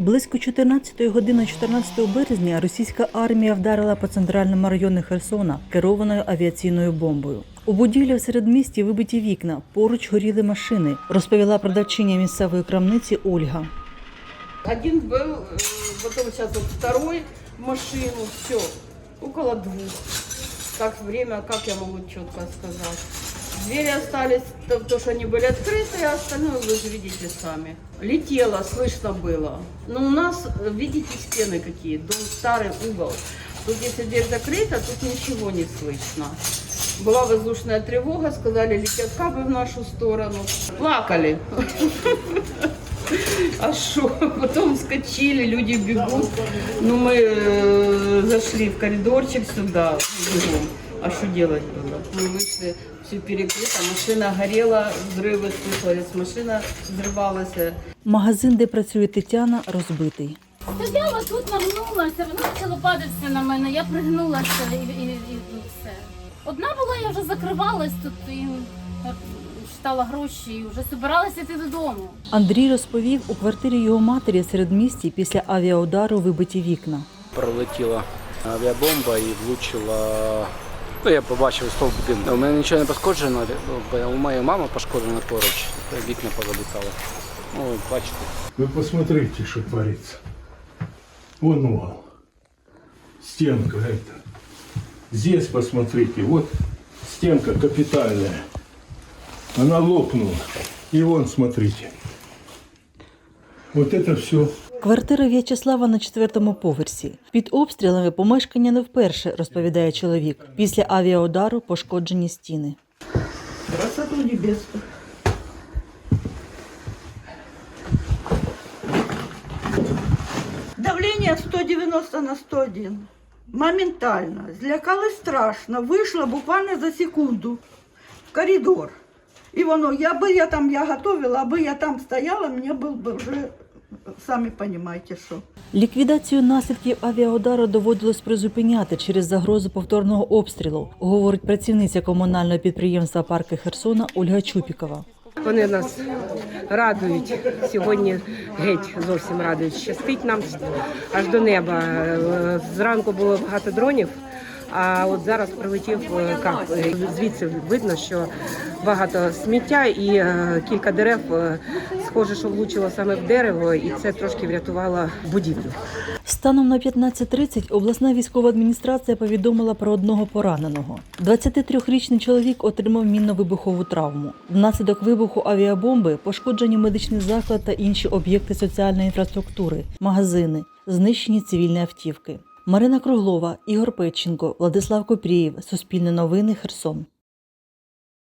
Близько 14 години 14 березня російська армія вдарила по центральному району Херсона керованою авіаційною бомбою. У будівлі в середмісті вибиті вікна, поруч горіли машини, розповіла продавчиня місцевої крамниці Ольга. Один э, потом сейчас вот второй машину, все, около двух Так время, как я могу четко сказать. Двери остались, то, то, что они были открыты, а остальное вы же видите сами. Летело, слышно было. Но у нас, э, видите, стены какие, дом старый, угол. Тут если дверь закрыта, тут ничего не слышно. Была воздушная тревога, сказали, летят кабы в нашу сторону. Плакали. А что? Потом вскочили, люди бегут. Ну, мы э, зашли в коридорчик сюда, бегом. А что делать было? Мы вышли, все перекрыто, машина горела, взрывы слышались, машина взрывалась. Магазин, де працює Тетяна, розбитий. Стояла тут, нагнулася, вона почала падати на мене, я пригнулася і, і, і, і все. Одна була, я вже закривалась тут і читала гроші і вже збиралася йти додому. Андрій розповів, у квартирі його матері в середмісті після авіаудару вибиті вікна. пролетіла авіабомба і влучила. Ну, я побачив стовп будинку. У мене нічого не пошкоджено, бо у моєї мами пошкоджена поруч, вікна позалітали. Ну, бачите. Вы посмотрите, что творится. Вон угол. Стенка. Здесь посмотрите, вот стенка капитальная. Она лопнула. И вон, смотрите. Вот это все Квартира В'ячеслава на четвертому поверсі. Під обстрілами помешкання не вперше, розповідає чоловік. Після авіаудару пошкоджені стіни. Красоту небесную. Давление 190 на 101. Моментально. Злякалась страшно. Вийшла буквально за секунду в коридор. І воно, я би я там я готовила, аби я там стояла, мені був би вже, самі розумієте, що. Ліквідацію наслідків авіаудару доводилось призупиняти через загрозу повторного обстрілу, говорить працівниця комунального підприємства Парки Херсона Ольга Чупікова. Вони нас радують сьогодні. Геть зовсім радують. Щастить нам аж до неба. Зранку було багато дронів. А от зараз прилетів е, кап. Звідси видно, що багато сміття і е, кілька дерев е, схоже, що влучило саме в дерево, і це трошки врятувало будівлю. Станом на 15.30 обласна військова адміністрація повідомила про одного пораненого. 23-річний чоловік отримав мінно-вибухову травму. Внаслідок вибуху авіабомби пошкоджені медичний заклад та інші об'єкти соціальної інфраструктури, магазини, знищені цивільні автівки. Марина Круглова, Ігор Петченко, Владислав Копрієв, Суспільне новини, Херсон.